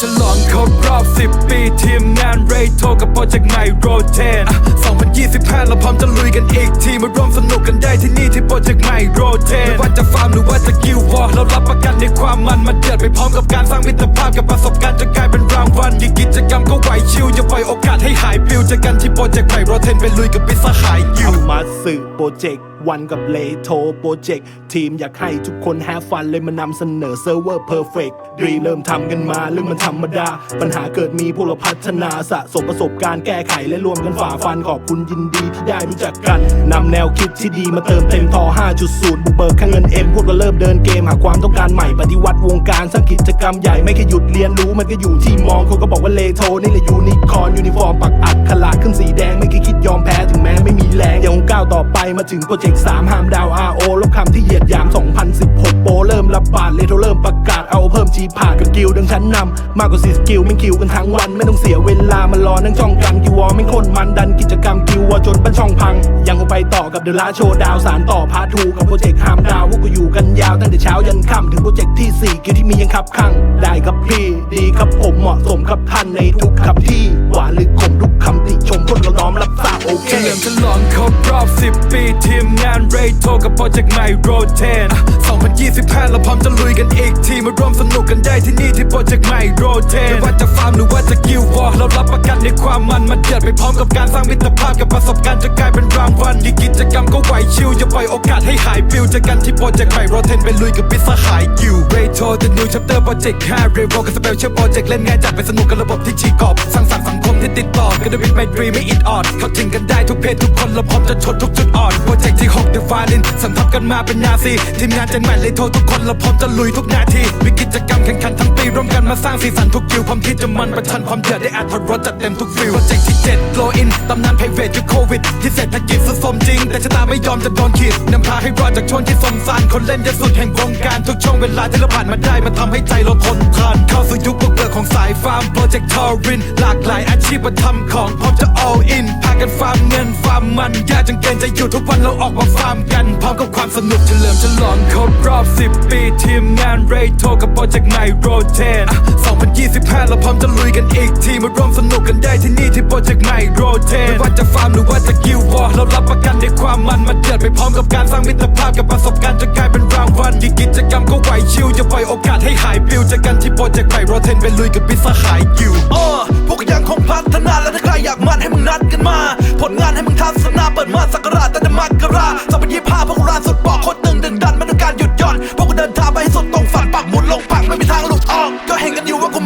ฉลิมฉลองครบรอบ 10 ปีทีมงานเรโทกับโปรเจกต์ใหม่โรเทน2025 เราพร้อมจะลุยกันอีกทีมาร่วมสนุกกันได้ที่นี่ที่โปรเจกต์ใหม่โรเทนไม่ว่าจะฟาร์มหรือว่าจะกิววอร์เรารับประกันในความมันมาเดือดไปพร้อมกับการสร้างมิตรภาพกับประสบการณ์จะกลายเป็นรางวัลที่กิจกรรมก็ไหวชิวอย่าปล่อยโอกาสให้หายปลิวเจอกันที่โปรเจกต์ใหม่โรเทนไปลุยกับปิสหายยิวมาสื่อโปรเจกต์ วันกับเลโทโปรเจกต์ทีมอยากให้ทุกคนแฮฟฟันเลยมานำเสนอเซิร์ฟเวอร์เพอร์เฟกต์รีเริ่มทำกันมาเรื่องมันธรรมดา ปัญหาเกิดมีพวกเราพัฒนาสะสมประสบการณ์แก้ไขและรวมกันฝ่าฟันขอบคุณยินดีที่ได้รู้จักกันนำแนวคิดที่ดีมาเติมเต็มท่อ5.0 บุกเบิกค่างเงินเอ็มพวกเราเริ่มเดินเกมหาความต้องการใหม่ปฏิวัติวงการสร้างกิจกรรมใหญ่ไม่แค่หยุดเรียนรู้มันก็อยู่ที่มองเขาก็บอกว่าเลโทนี่แหละยูนิคอร์นยูนิฟอร์มปักอักขลาดขึ้นสีแดงไม่เคยคิดยอมแพ้ถึงแม้ไม่มีแรงยังคงก้าวต่อไปมาถึงโปรเจกต์3ห้ามดาว RO ลบคำที่เหยียดหยาม 2016 โปรเริ่มระบาดเลโทเริ่มประกาศเอาเพิ่มจีผ่ากับกิลดังชั้นนำมากกว่า4สกิลไม่คิวกันทั้งวัน ไม่ต้องเสียเวลามารอนั่งจ้องกันกิววอไม่คนมันดันกิจกรรมกิววอจนปั้นช่องพัง ยังคงไปต่อกับเดอะลาโชว์ดาวสารต่อพาทูกับโปรเจกต์ห้ามดาวพวกกูอยู่กันยาวตั้งแต่เช้ายันค่ำถึงโปรเจกต์ที่ 4 กิวที่มียังขับข้างได้ครับพี่ดีครับผมเหมาะสมครับท่านในทุกขับที่หวานหรือขมทุกคำติชมพวกเราน้อมรับทราบโอเคเฉลิมฉลองครบรอบ 10 ปีทีมงานเรโทกับโปรเจกต์ใหม่โรเทน2025 เราพร้อมจะลุยกันอีกที มาร่วมสนุกกันได้ที่นี่ที่โปรเจกต์ใหม่โรเทนไม่ว่าจะฟาร์มหรือว่าจะกิววอร์เรารับประกันในความมันมาเดือดไปพร้อมกับการสร้างมิตรภาพกับประสบการณ์จะกลายเป็นรางวัลที่กิจกรรมก็ไหวชิวอย่าปล่อยโอกาสให้หายปลิวเจอกันที่โปรเจกต์ใหม่โรเทนไปลุยกับปิสหายกิวเรโท The New Chapter Project 5 r e v o กับ Special Project เล่นง่ายจัดไปสนุกกับระบบที่ชีกอบสร้างสรรค์สังคม ที่ติดต่อกันด้วยวิถีไมตรีไม่อิดออด เข้าถึงกันได้ทุกเพศทุกคนเราพร้อมจะชนทุกจุดอ่อนโปรเจกต์ที่6 The Violin สัมทับกันมาเป็นนาซีทีมงานจนใหม่เลยโทรทุกคนเราพร้อมจะลุยทุกนาทีมีกิจกรรมแข่งขันทั้งปีร่วมกันมาสร้างสีสันทุกคิวพร้อมที่จะมันประชันความเดือดได้อัดรสจัดเต็มทุกฟิลโปรเจกต์ที่7 Glow In ตำนานไพรเวทยุคโควิดที่เศรษฐกิจสุดสมจริง แต่ชะตาไม่ยอมจะโดนขีดนำพาให้รอดจากช่วงที่สมสารคนเล่นจะสุดแห่งวงการทุกช่วงเวลาที่เราผ่านมาได้มันทำให้ใจเราทนทานเข้าสู่ยุคบุกเบิกของสายฟาร์มโปรเจกต์ทอรินหลากหลายอาชีพมาทำของพร้อมจะ all in พากันฟาร์มเงินฟาร์มมันยากจังเกินจะอยู่ทุกวันเราออกมาฟาร์มกัน พร้อมกับความสนุกเฉลิมฉลองครบรอบ 10 ปีทีมงานเรโทกับโปรเจกต์ใหม่โรเทน 2025 เราพร้อมจะลุยกันอีกทีมาร่วมสนุกกันได้ที่นี่ที่โปรเจกต์ใหม่โรเทนไม่ว่าจะฟาร์มหรือว่าจะกิววอร์เรารับประกันในความมันมาเดือดไปพร้อมกับการสร้างมิตรภาพกับประสบการณ์จะกลายเป็นรางวัลที่กิจกรรมก็ไหวชิวอย่าปล่อยโอกาสให้หายปลิวจอกันที่โปรเจกต์ใหม่โรเทนไปลุยกับปิสหายกิวเออพวกยังคงพัฒนาและถ้าใครอยากมันให้มึงนัดกันมา ผลงานให้มึงทัศนาเปิดมาสักราชตั้งแต่จะมกราสองพันยี่ห้าพวกกูรานสุดบอกคตรตึงดึงดันไม่ต้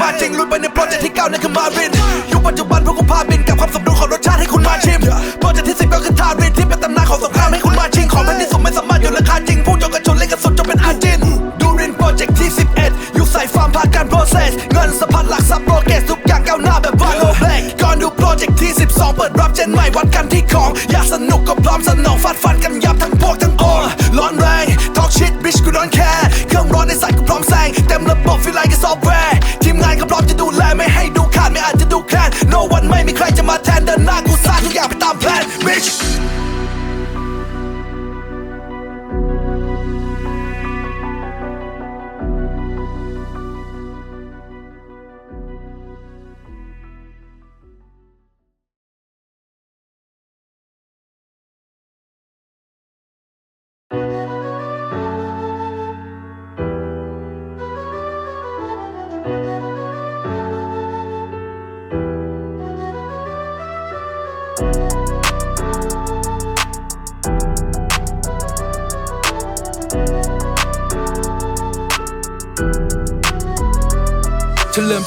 มาจริงลุยไปในโปรเจกต์ที่เก้านั่นคือมารินยุคปัจจุบันพวกกูพาบินกับความสมดุลของรสชาติให้คุณมาชิมโปรเจกต์ที่สิบก็คือทารินที่เป็นตำนานของสงครามให้คุณมาชิงของแผ่นดินสูงไม่สามารถหยุดราคาจริงพูดยกกระชนเล่นกันสุดจนเป็นอาจินดูรินโปรเจกต์ที่11ยุคใสายฟาร์มผ่านการ process เงินสะพัดหลักทรัพย์โปรเกสทุกอย่างก้าวหน้าแบบวาโลแบกก่อนดูโปรเจกต์ที่12เปิดรับเจนใหม่วัดกันที่ของอยากสนุกก็พร้อมสนองฟาดฟันกันยับทั้งพวกทั้งโอร้อนแรง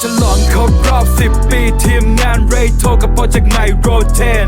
ฉลิมฉลองครบรอบ 10 ปีทีมงานเรโทกับโปรเจกต์ใหม่โรเทน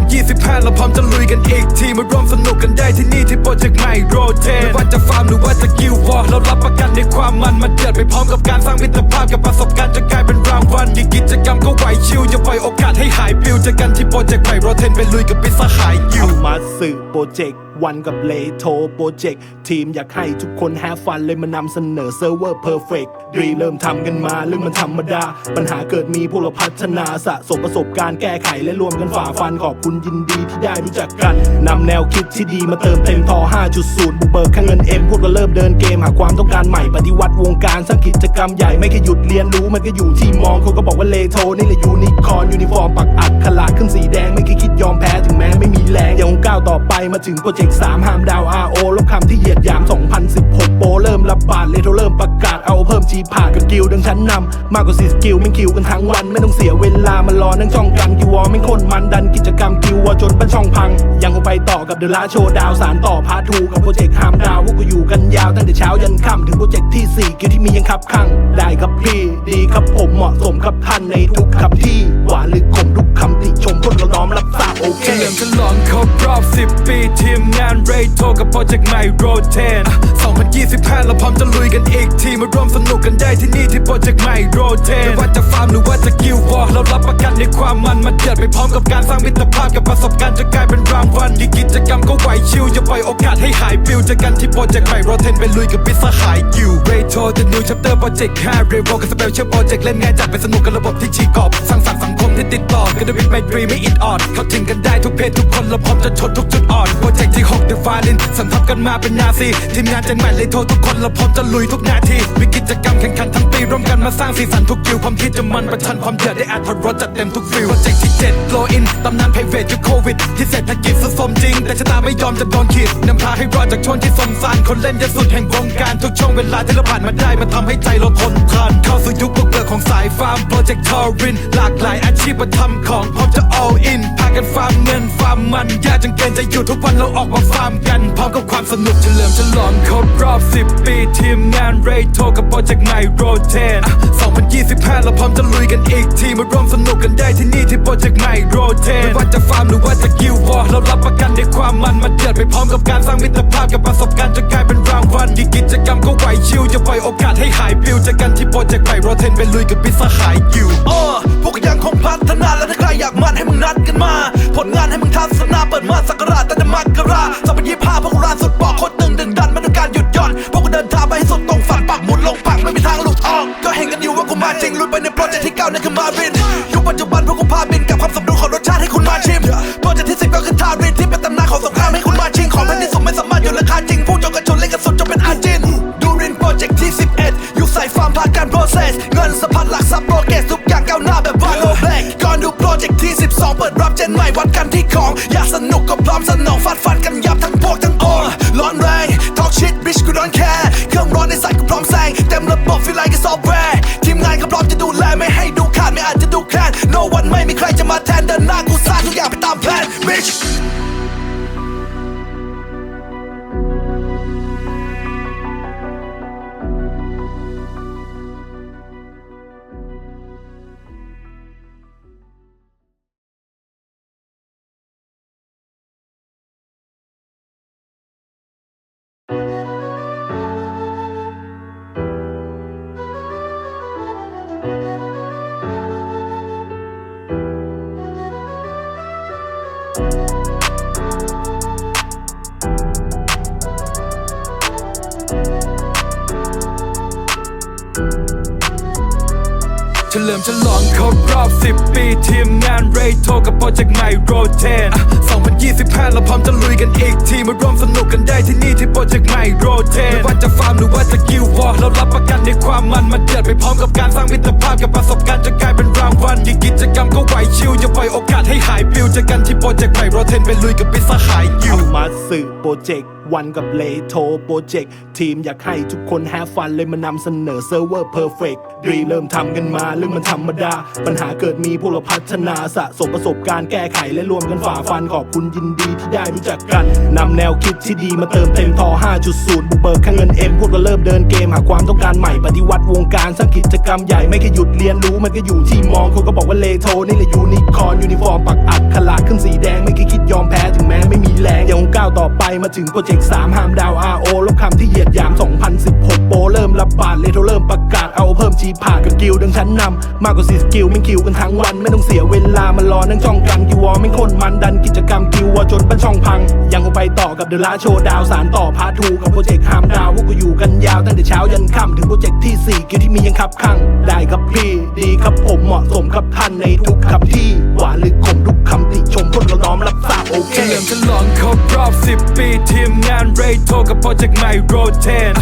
2025 เราพร้อมจะลุยกันอีกทีมาร่วมสนุกกันได้ที่นี่ที่โปรเจกต์ใหม่โรเทนไม่ว่าจะฟาร์มหรือว่าจะกิววอร์เรารับประกันในความมันมาเดือดไปพร้อมกับการสร้างมิตรภาพกับประสบการณ์จะกลายเป็นรางวัลกิจกรรมก็ไหวชิวอย่าปล่อยโอกาสให้หายปลิวเจอกันที่โปรเจกต์ใหม่โรเทนไปลุยกับปิสหายกิวมาสื่อโปรเจกต์ วันกับเลโทโปรเจกต์ทีมอยากให้ทุกคนแฮฟันเลยมานำเสนอเซิร์ฟเวอร์เพอร์เฟกต์รีเริ่มทำกันมาเรื่องมันธรรมดา ปัญหาเกิดมีพวกเราพัฒนาสะสมประสบการณ์แก้ไขและรวมกันฝ่าฟันขอบคุณยินดีที่ได้รู้จักกันนำแนวคิดที่ดีมาเติมเต็มทอ 5.0 บุกเบิกค่างเงินเอ็มพวกเราเริ่มเดินเกมหาความต้องการใหม่ปฏิวัติวงการสร้างกิจกรรมใหญ่ไม่แค่หยุดเรียนรู้มันก็อยู่ที่มองเขาก็บอกว่าเลโทนี่แหละยูนิคอร์นยูนิฟอร์มปักอักขระขึ้นสีแดงไม่เคยคิดยอมแพ้ถึงแม้ไม่มีแรงยังคงก้าวต่อไปมาถึงโปรเจกต์3ห้ามดาว RO ลบคำที่เหยียดหยาม 2016 โปเริ่มระบาดเลโทเริ่มประกาศเอาเพิ่มจีผ่าน กิลดังชั้นนำมากกว่า4สกิลไม่งคิวกันทั้งวัน ไม่ต้องเสียเวลามารอนั่งจ้องกันกิวอไม่งคนมันดันกิจกรรมกิววอจนบ้านช่องพัง ยังคงไปต่อกับเดอะลาโชว์ดาวสารต่อพาทูกับโปรเจกต์ห้ามดาวพวกกูอยู่กันยาวตั้งแต่เช้ายันค่ำถึงโปรเจกต์ที่4กิลที่มียังขับข้างได้ครับพี่ดีครับผมเหมาะสมครับท่านในทุกคำที่หวานหรือขมทุกคำติชมพวกเราน้อมรับทราบโอเคเฉลิมฉลองครบรอบ 10 ปีทีมงานเรโทกับโปรเจกต์ใหม่โรเทน 2025 เราพร้อมจะลุยกันอีกทีมาร่วมสนุกกันได้ที่นี่ที่โปรเจกต์ใหม่โรเทนไม่ว่าจะฟาร์มหรือว่าจะกิลวอร์เรารับประกันในความมันมาเดือดไปพร้อมกับการสร้างมิตรภาพกับประสบการณ์จะกลายเป็นรางวัลที่กิจกรรมก็ไหวชิวอย่าปล่อยโอกาสให้หายปิวเจอกันที่โปรเจกต์ใหม่โรเทนไปลุยกับพิซซ่าหายกิวเรโท The New Chapter Project 5เรโวกับสเปเชียลโปรเจกต์เล่นง่ายจัดไปสนุกกับระบบที่ชีกรอบสร้างสรรค์สังคมที่ติดต่อกันด้วยวิทย์ไมตรีไม่อิดออดเข้าถึงกันได้ทุกเพศทุกคนเราพร้อมจะชนทุกจุดอ่อน โปรเจกต์ที่6 The f a l i n สัมทับกันมาเป็นนาซีทีมงานแจ้งใหม่เลยโทรทุกคนเราพร้อมจะลุยทุกนาทีมีกิจกรรมแข่งขันทั้งปีร่วมกันมาสร้างสีสันทุกคิวความคิดจะมันประชันความเดือดได้อาถรสจัดเต็มทุกฟิลโปรเจกต์ที่7 Glow In ตำนานไพรเวทยุคโควิด ที่เศรษฐกิจสุดสมจริง แต่ชะตาไม่ยอมจะโดนขีดนำพาให้รอดจากช่วงที่สมสารคนเล่นจะสุดแห่งวงการทุกช่วงเวลาที่เราผ่านมาได้มาทำให้ใจเราทนทานเข้าสู่ยุคบุกเบิกของสายฟาร์มโปรเจกต์ทอรินหลากหลายอาชีพมาทำของพร้อมจะ all in พากันฟาร์มเงินฟาร์ มันยากจนเกินจะอยู่ทุกวันเราออกมาฟาร์มกัน พร้อมกับความสนุกเฉลิมฉลองครบรอบ 10 ปี ทีมงานเรโทกับโปรเจกต์ใหม่โรเทน2025 เราพร้อมจะลุยกันอีกทีมาร่วมสนุกกันได้ที่นี่ที่โปรเจกต์ใหม่โรเทนไม่ว่าจะฟาร์มหรือว่าจะกิลวอร์เรารับประกันในความมันมาเดือดไปพร้อมกับการสร้างมิตรภาพกับประสบการณ์จะกลายเป็นรางวัลกิจกรรมก็ไหวชิวอย่าปล่อยโอกาสให้หายปิวจอกันที่โปรเจกต์ใหม่โรเทนไปลุยกับพิซซ่าหายกิวเออพวกยังคงพัฒนา อยากมันให้มึงนัดกันมา ผลงานให้มึงทัศนาเปิดมาสักราชตั้งแต่มกราสองพันยี่ห้าพวกกูรานสุดปอกโคตรตึงดึงดันไม่ต้องการหยุดหย่อนพวกกูเดินทางไปให้สุดตรงฝันปักหมุดลงปักไม่มีทางหลุดออก ก็เห็นกันอยู่ว่ากูมาจริงลุยไปในโปรเจกต์ที่เก้านั่นคือมารินยุคปัจจุบันพวกกูพาบินกับความสมดุลของ รับเจนใหม่วัดกันที่ของ อยากสนุกก็พร้อมสนองฟาดฟันกันยับทั้งพวกทั้งโองร้อนแรง talk shit bitch กู don't care เครื่องร้อนในสายกูพร้อมแซงเต็มระบบ feel like it's all rare ทีมงานก็พร้อมจะดูแลไม่ให้ดูขาดไม่อาจจะดูแคลน no one ไม่มีใครจะมาแทนเดินหน้า เฉลิมฉลองครบรอบ 10 ปี ทีมงานเรโทกับโปรเจกต์ใหม่โรเทน2025 เราพร้อมจะลุยกันอีกทีมาร่วมสนุกกันได้ที่นี่ที่โปรเจกต์ใหม่โรเทนไม่ว่าจะฟาร์มหรือว่าจะกิลวอร์เรารับประกันในความมันมาเดือดไปพร้อมกับการสร้างมิตรภาพกับประสบการณ์จะกลายเป็นรางวัลที่กิจกรรมก็ไหวชิวอย่าปล่อยโอกาสให้หายปิวเจอกันที่โปรเจกต์ใหม่โรเทนไปลุยกับพิซซ่าหายกิวมาสื่อโปรเจกต์ วันกับเลโทโปรเจกต์ทีมอยากให้ทุกคนแฮฟันเลยมานำเสนอเซิร์ฟเวอร์เพอร์เฟกต์รีเริ่มทำกันมาเรื่องมันธรรมดา ปัญหาเกิดมีพวกเราพัฒนาสะสมประสบการณ์แก้ไขและรวมกันฝ่าฟันขอบคุณยินดีที่ได้รู้จักกันนำแนวคิดที่ดีมาเติมเต็มทอ 5.0 บุกเบิกค่างเงินเอ็มพวกเราเริ่มเดินเกมหาความต้องการใหม่ปฏิวัติวงการสร้างกิจกรรมใหญ่ไม่แค่หยุดเรียนรู้มันก็อยู่ที่มองเขาก็บอกว่าเลโทนี่แหละยูนิคอร์นยูนิฟอร์มปักอักขระขึ้นสีแดงไม่เคยคิดยอมแพ้ถึงแม้ มาถึงโปรเจกต์3ห้ามดาว RO ลบคำที่เหยียดหยาม 2016 โปเริ่มระบบาดเลโทเริ่มประกาศเอาเพิ่มจีผ่ากับกิลดังชั้นนำมากกว่าสี่สกิลไม่งคิวกันทั้งวัน ไม่ต้องเสียเวลามารอนั่งจ้องกันกิววอไม่งคนมันดันกิจกรรมกิววอจนบ้านช่องพัง ยังคงไปต่อกับเดอะลาโชว์ดาวสารต่อพาทูกับโปรเจกต์ฮามดาวพวกกูอยู่กันยาวตั้งแต่เช้ายันค่ำถึงโปรเจกต์ที่สี่กิวที่มียังขับข้างได้ครับพี่ดีครับผมเหมาะสมครับท่านในทุกคำที่หวานหรือขมทุกค ลิมฉลองครบรอบ 10 ปีทีมงานเรโทรกับโปรเจกต์ใหม่โรเทน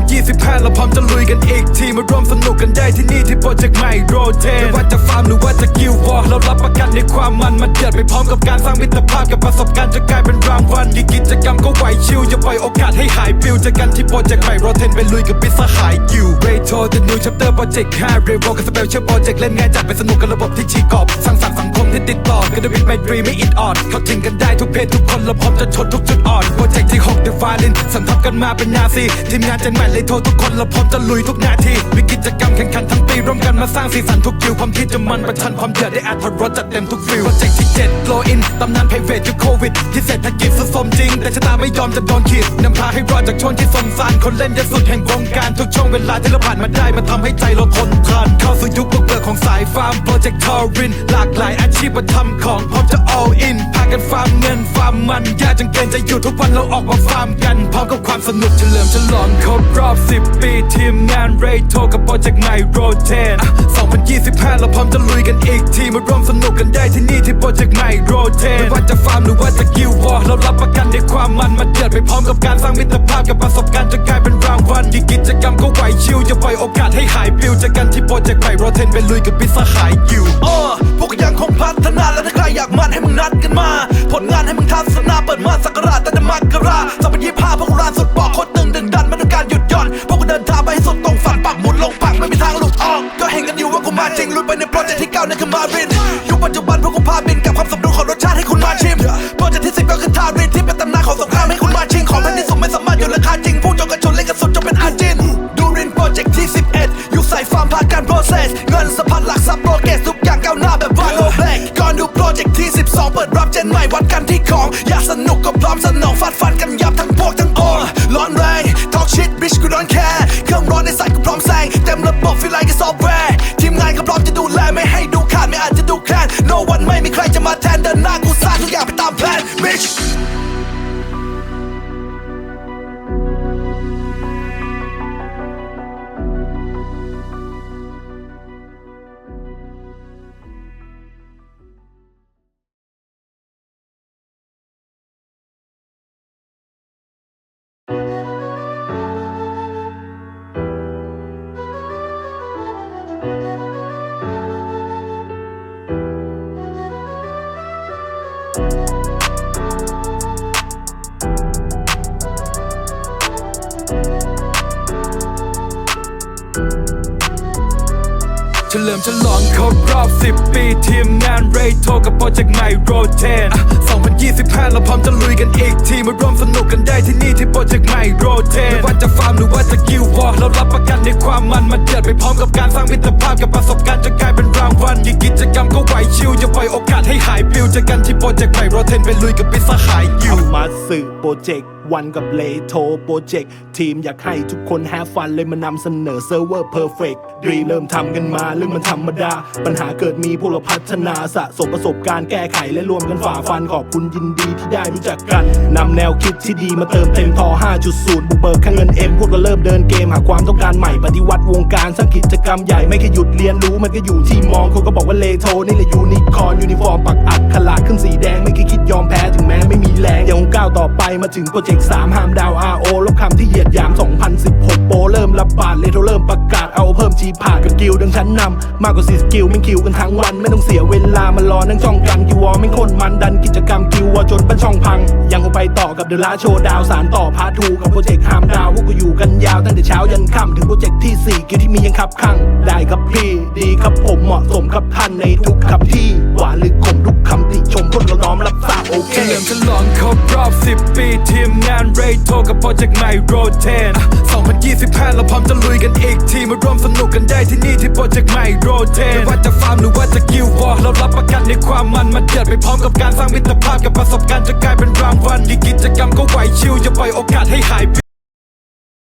2025 เราพร้อมจะลุยกันอีกทีมาร่วมสนุกกันได้ที่นี่ที่โปรเจกต์ใหม่โรเทนไม่ว่าจะฟาร์มหรือว่าจะกิลวอร์เรารับประกันในความมันมาเดือดไปพร้อมกับการสร้างมิตรภาพกับประสบการณ์จะกลายเป็นรางวัลที่กิจกรรมก็ไหวชิวอย่าปล่อยโอกาสให้หายฟิวเจอกันที่โปรเจกต์ใหม่โรเทนไปลุยกับปิสหายกิวเรโทร the new chapter โปรเจกต์5เรโวกับสเปเชียลโปรเจกต์เล่นง่ายจัดไปสนุกกับระบบที่ชีกอบสร้างสรรค์ ที่ติดต่อกันด้วยไมตรีไม่อิดออด เข้าถึงกันได้ทุกเพศทุกคนเราพร้อมจะชนทุกจุดอ่อนโปรเจกต์ที่6 The Violin สำทับกันมาเป็นนาซีทีมงานเจนใหม่เลยโทรทุกคนเราพร้อมจะลุยทุกนาทีมีกิจกรรมแข่งขันทั้งปีร่วมกันมาสร้างสีสันทุกคิวความที่จะมันประชันความเดือดได้อัดรถจัดเต็มทุกฟิลโปรเจกต์ที่7 Glow In ตำนานไพรเวทยุคโควิดที่เศรษฐกิจสุดสมจริง แต่ชะตาไม่ยอมจะโดนขีดนำพาให้รอดจากช่วงที่สมสารคนเล่นยสุดแห่งวงการทุกช่วงเวลาที่เราผ่านมาได้มันทำให้ใจเราทนท ของสายฟาร์มโปรเจกต์ทอริน หลากหลายอาชีพมาทำของพร้อมจะ all in พากันฟาร์มเงินฟาร์มมันยากจนเกินจะอยู่ทุกวันเราออกมาฟาร์มกัน พร้อมกับความสนุกเฉลิมฉลองครบรอบ 10 ปี ทีมงานเรโทรกับโปรเจกต์ใหม่โรเทน2025 เราพร้อมจะลุยกันอีกทีมาร่วมสนุกกันได้ที่นี่ที่โปรเจกต์ใหม่โรเทนไม่ว่าจะฟาร์มหรือว่าจะกิลวอร์เรารับประกันในความมันมาเดือดไปพร้อมกับการสร้างมิตรภาพกับประสบการณ์จะกลายเป็นรางวัลที่กิจกรรมก็ไหวชิวอย่าปล่อยโอกาสให้หายปิวจอกันที่โปรเจกต์ใหม่โรเทนไปลุยกับปิสหายกิวเออพวกยังคงพัฒนาและถ้าใครอยากมันให้มึงนัดกันมา ผลงานให้มึงทัศนาเปิดมาสักราชตั้งแต่มกราสองพันยี่ห้าพวกกูรานสุดปอกโคตรตึงดึงดันไม่ต้องการหยุดหย่อนพวกกูเดินทางไปให้สุดตรงฝันปักหมุดลงปักไม่มีทางหลุดออก ก็เห็นกันอยู่ว่ากูมาจริงลุยไปในโปรเจกต์ที่เก้านั่นคือมารินยุคปัจจุบันพวกกูพา สนองฟาดฟันกันยับทั้งพวกทั้งโอนร้อนแรง talk shit bitch กู don't care เครื่องร้อนในสายกูพร้อมแซงเต็มระบบฟีลไลกับซอฟต์แวร์ทีมงานก็พร้อมจะดูแลไม่ให้ดูขาดไม่อาจจะดูแคลน no one ไม่มีใครจะมาแทนเดินหน้ากูสร้างทุกอย่างไปตามแผน bitch ลิมฉลองครบรอบ 10 ปีทีมงานเรโทรกับโปรเจกต์ใหม่โรเทน2025 เราพร้อมจะลุยกันอีกทีมาร่วมสนุกกันได้ที่นี่ที่โปรเจกต์ใหม่โรเทนไม่ว่าจะฟาร์มหรือว่าจะกิลวอร์เรารับประกันในความมันมาเดือดไปพร้อมกับการสร้างมิตรภาพกับประสบการณ์จะกลายเป็นรางวัลที่กิจกรรมก็ไหวชิวอย่าปล่อยโอกาสให้หายปิวเจอกันที่โปรเจกต์ใหม่โรเทนไปลุยกับปิสหายกิวมาสื่อโปรเจกต์ วันกับเลโทรโปรเจกต์ทีมอยากให้ทุกคนแฮฟฟันเลยมานำเสนอเซิร์ฟเวอร์เพอร์เฟกต์รีเริ่มทำกันมาเรื่องมันธรรมดา ปัญหาเกิดมีพวกเราพัฒนาสะสมประสบการณ์แก้ไขและรวมกันฝ่าฟันขอบคุณยินดีที่ได้รู้จักกันนำแนวคิดที่ดีมาเติมเต็มทอ 5.0 บุกเบิกค่างเงินเอ็มพวกเราเริ่มเดินเกมหาความต้องการใหม่ปฏิวัติวงการสร้างกิจกรรมใหญ่ไม่แค่หยุดเรียนรู้มันก็อยู่ที่มองคนก็บอกว่าเลโทรนี่แหละยูนิคอร์นยูนิฟอร์มปักอักขลาดขึ้นสีแดงไม่เคยคิดยอมแพ้ถึงแม้ไม่มีแรงยังคงก้าวต่อไปมาถึงโปรเจกต์3ห้ามดาว RO ลบคำที่เหยียดหยาม 2016 โปเริ่มระบาดเลโทรเริ่มประกาศเอาเพิ่มจีผ่ากับกิลดังชั้นนำมากกว่า4สกิลไม่คิวกันทั้งวัน ไม่ต้องเสียเวลามารอนั่งจ้องกันกิววอไม่คนมันดันกิจกรรมกิววอจนบ้านช่องพัง ยังคงไปต่อกับเดอะลาโชว์ดาวสารต่อพาทูกับโปรเจกต์ฮามดาวพวกกูอยู่กันยาวตั้งแต่เช้ายันค่ำถึงโปรเจกต์ที่สี่กิวที่มียังขับข้างได้ครับพี่ดีครับผมเหมาะสมครับท่านในทุกคำที่หวานหรือขมทุกคำ ติชมพวกเราน้อมรับทราบโอเคเฉลิมฉลองครบรอบ 10 ปี ทีมงานเรโทรกับโปรเจกต์ใหม่โรเทน2025 เราพร้อมจะลุยกันอีกทีมาร่วมสนุกกันได้ที่นี่ที่โปรเจกต์ใหม่โรเทนไม่ว่าจะฟาร์มหรือว่าจะกิลวอร์เรารับประกันในความมันมาเดือดไปพร้อมกับการสร้างมิตรภาพกับประสบการณ์จะกลายเป็นรางวัลที่กิจกรรมก็ไหวชิวอย่าปล่อยโอกาสให้หายไป